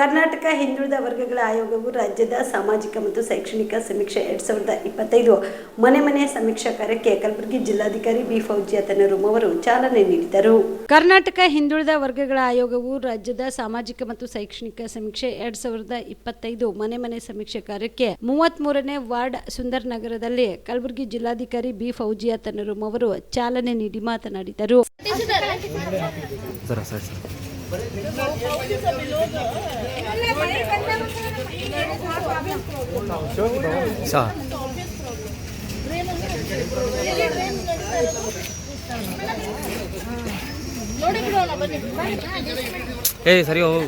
ಕರ್ನಾಟಕ ಹಿಂದುಳಿದ ವರ್ಗಗಳ ಆಯೋಗವು ರಾಜ್ಯದ ಸಾಮಾಜಿಕ ಮತ್ತು ಶೈಕ್ಷಣಿಕ ಸಮೀಕ್ಷೆ ಎರಡ್ ಸಾವಿರದ ಇಪ್ಪತ್ತೈದು ಮನೆ ಮನೆ ಸಮೀಕ್ಷಾ ಕಾರ್ಯಕ್ಕೆ ಕಲಬುರಗಿ ಜಿಲ್ಲಾಧಿಕಾರಿ ಬಿ ಫೌಜಿಯಾ ತನ್ನರುಮ್ ಅವರು ಚಾಲನೆ ನೀಡಿದರು. ಕರ್ನಾಟಕ ಹಿಂದುಳಿದ ವರ್ಗಗಳ ಆಯೋಗವು ರಾಜ್ಯದ ಸಾಮಾಜಿಕ ಮತ್ತು ಶೈಕ್ಷಣಿಕ ಸಮೀಕ್ಷೆ ಎರಡ್ ಸಾವಿರದ ಇಪ್ಪತ್ತೈದು ಮನೆ ಮನೆ ಸಮೀಕ್ಷೆ ಕಾರ್ಯಕ್ಕೆ ಮೂವತ್ತ್ ಮೂರನೇ ವಾರ್ಡ್ ಸುಂದರ್ ನಗರದಲ್ಲಿ ಕಲಬುರಗಿ ಜಿಲ್ಲಾಧಿಕಾರಿ ಬಿ ಫೌಜಿಯಾ ತನ್ನರುಮ್ ಅವರು ಚಾಲನೆ ನೀಡಿ ಮಾತನಾಡಿದರು. ಸಹ ಏ ಸರಿ ಹೋಗು.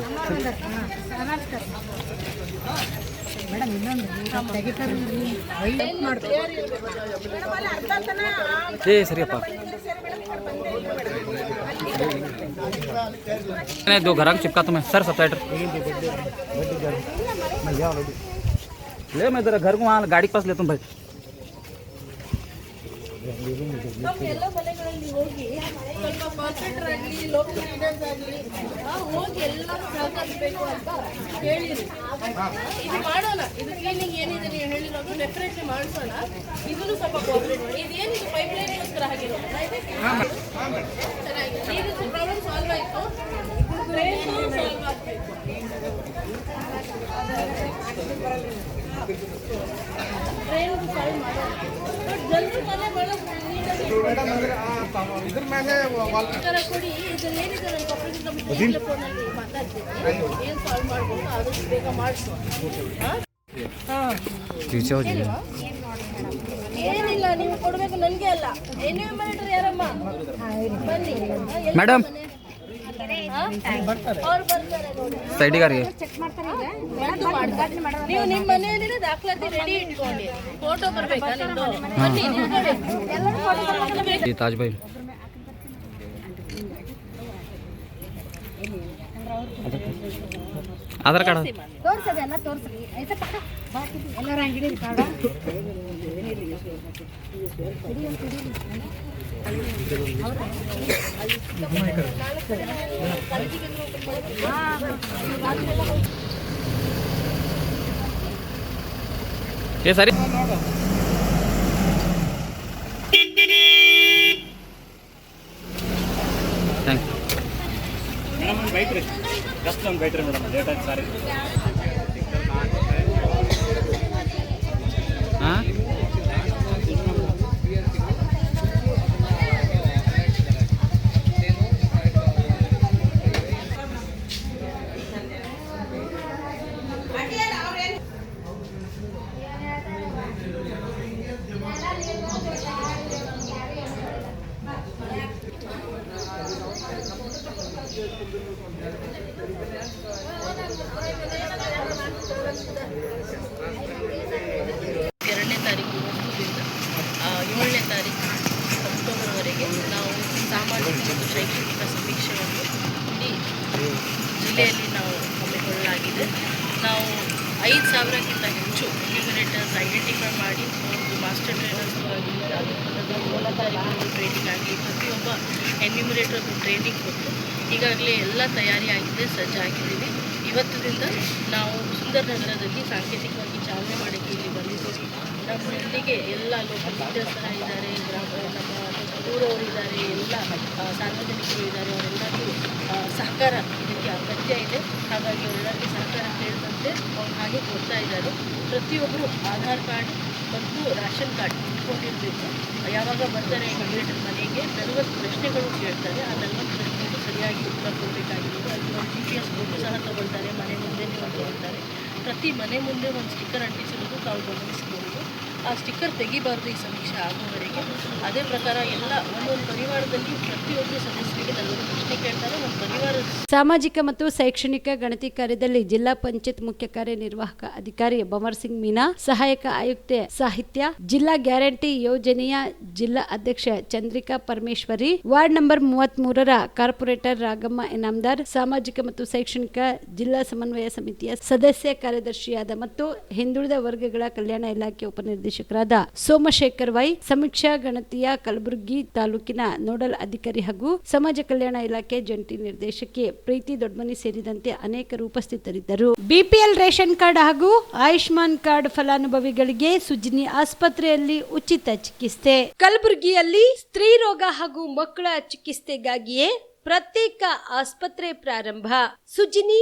ಏ ಸರಿಯಪ್ಪ नहीं दो घर चिपका तुम्हें सर सब्साइडर ले मैं जरा घर को वहाँ गाड़ी के पास ले तुम भाई ಎಲ್ಲ ಮನೆಗಳಲ್ಲಿ ಹೋಗಿ ಸ್ವಲ್ಪ ಪರ್ಫೆಕ್ಟ್ ಆಗಲಿ ಲೋಕಲ್ ಹೋಗಿ ಎಲ್ಲ ಸಹಕರಿಸಬೇಕು ಅಂತ ಹೇಳಿರಿ ಇದು ಮಾಡೋಣ. ಇದು ಕ್ಲೀನಿಂಗ್ ಏನಿದೆ ನೀವು ಹೇಳಿರೋದು ಡೆಫಿನೆಟ್ಲಿ ಮಾಡಿಸೋಣ. ಇದನ್ನು ಸ್ವಲ್ಪ ಪ್ರಾಬ್ಲಮ್ ಮಾಡಿ. ಇದೇನಿದು ಪೈಪ್ ಲೈನ್ಗೋಸ್ಕರ ಆಗಿರೋದು ಚೆನ್ನಾಗಿದೆ. ನೀರಿನ ಪ್ರಾಬ್ಲಮ್ ಸಾಲ್ವ್ ಆಯಿತು. ಡ್ರೈನು ಸಾಲ್ವ್ ಆಗಬೇಕು. ಡ್ರೈನ್ ಸಾಲ್ವ್ ಮಾಡೋಣ. ಇದ್ರ ಮೇಲೆ ಬೇಗ ಹಾಂ? ಏನಿಲ್ಲ ನೀವು ಕೊಡಬೇಕು ನನಗೆ ಅಲ್ಲ. ಯಾರಮ್ಮ? ಬನ್ನಿ. ಮೇಡಮ್ ಸೈಡಿಗಾರಿಗೆ. ನೀವು ನಿಮ್ಮ ಮನೆಯಲ್ಲಿ ದಾಖಲಾತಿ ರೆಡಿ ಇಟ್ಕೊಳ್ಳಿ ಫೋಟೋ ಬರ್ಬೇಕಾ ನಿಮ್ದು? ಬನ್ನಿ ಎಲ್ಲರೂ ತಾಜ್ ಬೈ ಆಧಾರ್ ಕಾರ್ಡ್. ತೋರ್ಸದೆಲ್ಲ ತೋರ್ಸ್ರಿ ಆಯ್ತಾ? ಪಕ್ಕ ಎಲ್ಲರ ಹಂಗಿಡಿ ಕಾರ್ಡ್ ಏ ಸರಿ. ಮೇಡಮ್ ಬೈಕ್ ರೀ. ಜಸ್ಟ್ ಒಂದು ಬೈಕ್ ಮೇಡಮ್. ಲೇಟ್ ಆಯ್ತು ಸಾರಿ ಎರಡನೇ ತಾರೀಕು ಏಳನೇ ತಾರೀಕು ಅಕ್ಟೋಬರ್ವರೆಗೆ ನಾವು ಸಾಮಾಜಿಕ ಮತ್ತು ಶೈಕ್ಷಣಿಕ ಸಮೀಕ್ಷೆಯನ್ನು ಇಡೀ ಜಿಲ್ಲೆಯಲ್ಲಿ ನಾವು ಹಮ್ಮಿಕೊಳ್ಳಲಾಗಿದೆ. ನಾವು ಐದು ಸಾವಿರಕ್ಕಿಂತ ಹೆಚ್ಚು ಎನ್ಯೂಮಿನೇಟರ್ಸ್ ಐಡೆಂಟಿಫೈ ಮಾಡಿ ಮಾಸ್ಟರ್ ಟ್ರೈನರ್ಸ್ ಆಗಲಿ ಅದರ ತಾರೀಕು ಟ್ರೈನಿಂಗ್ ಆಗಲಿ ಪ್ರತಿಯೊಬ್ಬ ಎನ್ಯೂಮಿನೇಟರ್ಗೂ ಟ್ರೈನಿಂಗ್ ಕೊಟ್ಟು ಈಗಾಗಲೇ ಎಲ್ಲ ತಯಾರಿ ಆಗಿದೆ, ಸಜ್ಜಾಗಿದ್ದೀವಿ. ಇವತ್ತಿನಿಂದ ನಾವು ಸುಂದರ ನಗರದಲ್ಲಿ ಸಾಂಕೇತಿಕವಾಗಿ ಚಾಲನೆ ಮಾಡೋಕ್ಕೆ ಇಲ್ಲಿ ಬಂದಿದ್ದೀವಿ. ನಮ್ಮೊಂದಿಗೆ ಎಲ್ಲ ಲೋಕಲ್ ಲೀಡರ್ಸ್ ಇದ್ದಾರೆ, ಗ್ರಾಮ, ನಮ್ಮ ಊರವರು ಇದ್ದಾರೆ, ಎಲ್ಲ ಸಾರ್ವಜನಿಕರು ಇದ್ದಾರೆ. ಅವರೆಲ್ಲರಿಗೂ ಸಹಕಾರ ಇದಕ್ಕೆ ಅಗತ್ಯ ಇದೆ. ಹಾಗಾಗಿ ಅವರೆಲ್ಲರಿಗೂ ಸಹಕಾರ ಕೇಳಿದಂತೆ ಅವ್ರು ಹಾಗೆ ಕೊಡ್ತಾ ಇದ್ದಾರೆ. ಪ್ರತಿಯೊಬ್ಬರು ಆಧಾರ್ ಕಾರ್ಡ್ ಮತ್ತು ರೇಷನ್ ಕಾರ್ಡ್ ಇಟ್ಕೊಂಡಿರಬೇಕು. ಯಾವಾಗ ಬರ್ತಾರೆ ಕಂಪ್ಯೂಟರ್ ಮನೆಗೆ ನಲವತ್ತು ಪ್ರಶ್ನೆಗಳು ಕೇಳ್ತಾರೆ. ಆ ನಲವತ್ತು ಪ್ರಶ್ನೆಗಳು ಸರಿಯಾಗಿ ಉತ್ತರ ಕೊಡಬೇಕಾಗಿರೋದು. ಅಲ್ಲಿ ಜಿ ಪಿ ಎಸ್ ಫೋಟೋ ಸಹ ತಗೊಳ್ತಾರೆ, ಮನೆ ಮುಂದೆ ಒಂದು ಹೇಳ್ತಾರೆ ಪ್ರತಿ ಮನೆ ಮುಂದೆ ಒಂದು ಸ್ಟಿಕ್ಕರ್ ಅಂಟಿಸಿರೋದು ತಾವು ಗಮನಿಸಬಹುದು ಆ ಸ್ಟಿಕ್ಕರ್ ತೆಗಿಬಾರ್ದು ಈ ಸಮೀಕ್ಷೆ ಆಗುವವರೆಗೆ. ಅದೇ ಪ್ರಕಾರ ಎಲ್ಲ ಒಂದೊಂದು ಪರಿವಾರದಲ್ಲಿ ಪ್ರತಿಯೊಬ್ಬರು ಸದಸ್ಯರಿಗೆ ನಲವತ್ತು ಪ್ರಶ್ನೆ ಕೇಳ್ತಾರೆ, ಒಂದು ಪರಿವಾರ ಸಾಮಾಜಿಕ ಮತ್ತು ಶೈಕ್ಷಣಿಕ ಗಣತಿ ಕಾರ್ಯದಲ್ಲಿ ಜಿಲ್ಲಾ ಪಂಚಾಯತ್ ಮುಖ್ಯ ಕಾರ್ಯನಿರ್ವಾಹಕ ಅಧಿಕಾರಿ ಬಮರ್ ಸಿಂಗ್ ಮೀನಾ, ಸಹಾಯಕ ಆಯುಕ್ತೆ ಸಾಹಿತ್ಯ, ಜಿಲ್ಲಾ ಗ್ಯಾರಂಟಿ ಯೋಜನೆಯ ಜಿಲ್ಲಾ ಅಧ್ಯಕ್ಷ ಚಂದ್ರಿಕಾ ಪರಮೇಶ್ವರಿ, ವಾರ್ಡ್ ನಂಬರ್ ಮೂವತ್ತ್ ಮೂರರ ಕಾರ್ಪೊರೇಟರ್ ರಾಗಮ್ಮ ಇನಾಮ್ದಾರ್, ಸಾಮಾಜಿಕ ಮತ್ತು ಶೈಕ್ಷಣಿಕ ಜಿಲ್ಲಾ ಸಮನ್ವಯ ಸಮಿತಿಯ ಸದಸ್ಯ ಕಾರ್ಯದರ್ಶಿಯಾದ ಮತ್ತು ಹಿಂದುಳಿದ ವರ್ಗಗಳ ಕಲ್ಯಾಣ ಇಲಾಖೆ ಉಪನಿರ್ದೇಶಕ ನಿರ್ದೇಶಕರಾದ ಸೋಮಶೇಖರ್ ವೈ, ಸಮೀಕ್ಷಾ ಗಣತಿಯ ಕಲಬುರಗಿ ತಾಲೂಕಿನ ನೋಡಲ್ ಅಧಿಕಾರಿ ಹಾಗೂ ಸಮಾಜ ಕಲ್ಯಾಣ ಇಲಾಖೆ ಜಂಟಿ ನಿರ್ದೇಶಕಿ ಪ್ರೀತಿ ದೊಡ್ಮನಿ ಸೇರಿದಂತೆ ಅನೇಕರು ಉಪಸ್ಥಿತರಿದ್ದರು. ಬಿಪಿಎಲ್ ರೇಷನ್ ಕಾರ್ಡ್ ಹಾಗೂ ಆಯುಷ್ಮಾನ್ ಕಾರ್ಡ್ ಫಲಾನುಭವಿಗಳಿಗೆ ಸುಜಿನಿ ಆಸ್ಪತ್ರೆಯಲ್ಲಿ ಉಚಿತ ಚಿಕಿತ್ಸೆ. ಕಲಬುರಗಿಯಲ್ಲಿ ಸ್ತ್ರೀ ರೋಗ ಹಾಗೂ ಮಕ್ಕಳ ಚಿಕಿತ್ಸೆಗಾಗಿಯೇ ಪ್ರತ್ಯೇಕ ಆಸ್ಪತ್ರೆ ಪ್ರಾರಂಭ. ಸುಜಿನಿ